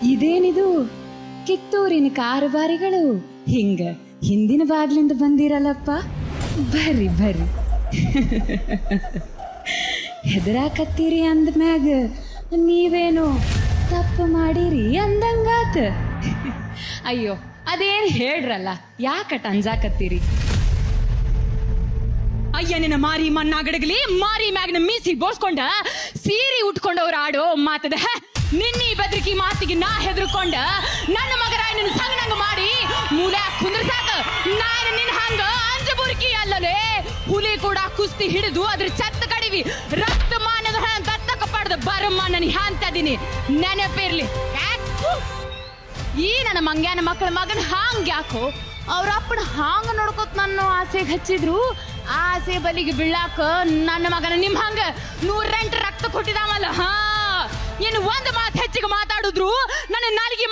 ಇದೇನಿದು? ಕಿತ್ತೂರಿನ ಕಾರುಬಾರಿಗಳು ಹಿಂಗ ಹಿಂದಿನ ಬಾಗ್ಲಿಂದ ಬಂದಿರಲ್ಲಪ್ಪ? ಬರ್ರಿ ಬರ್ರಿ ಹೆದರಾಕತ್ತೀರಿ ಅಂದ್ಮ್ಯಾಗ. ನೀವೇನು ತಪ್ಪು ಮಾಡಿರಿ ಅಂದಂಗಾತ. ಅಯ್ಯೋ, ಅದೇನ್ ಹೇಳ್ರಲ್ಲ? ಯಾಕ ಟಂಜಾಕತ್ತೀರಿ ಅಯ್ಯ, ನಿನ್ನ ಮಾರಿ ಮಣ್ಣಾಗಡಗಲಿ, ಮಾರಿ ಮ್ಯಾಗ್ನ ಮೀಸಿ ಬೋಳ್ಸ್ಕೊಂಡ ಸೀರೆ ಉಟ್ಕೊಂಡವ್ರ ಆಡೋ ಮಾತದ. ನಿನ್ನಿ ಬದ್ರಿಕಿ ಮಾತಿಗೆ ನಾ ಹೆದರ್ಕೊಂಡ. ನನ್ನ ಮಗರ ನಿನ್ನ ಸಂಗನಂಗ ಮಾಡಿ ಮೂಲೆ ಕುಂದ್ರಸಾಕ ನಾನು ನಿನ್ನ ಹಂಗ ಅಂಜ ಬುರ್ಕಿ ಅಲ್ಲಲೇ. ಹುಲಿ ಕೂಡ ಕುಸ್ತಿ ಹಿಡಿದು ಅದ್ರ ಚತ್ತ ಕಡಿವಿ. ರಕ್ತ ಮಾನದ ದತ್ತಕ ಪಡೆದ ಬರಮ್ಮ ನನಗೆ ಹಾಂತದೀನಿ ನೆನಪಿರ್ಲಿ ಯಾಕು? ಈ ನನ್ನ ಮಂಗ್ಯಾನ ಮಕ್ಕಳ ಮಗನ ಹಾಂಗ್ ಯಾಕೋ? ಅವ್ರ ಅಪ್ಪನ ಹಾಂಗ ನೋಡ್ಕೊತ್ ನನ್ನ ಆಸೆಗೆ ಹಚ್ಚಿದ್ರು. ಆಸೆ ಬಲಿಗೆ ಬೀಳಾಕ ನನ್ನ ಮಗನ ನಿಮ್ ಹಂಗ ನೂರೆಂಟು ರಕ್ತ ಕೊಟ್ಟಿದಾವಲ್ಲ, ಹಾ. ಇನ್ನು ಒಂದ್ ಮಾತು ಹೆಚ್ಚಿಗೆ ಮಾತಾಡಿದ್ರು, ನನ್ನ ನಾಲಿಗೆ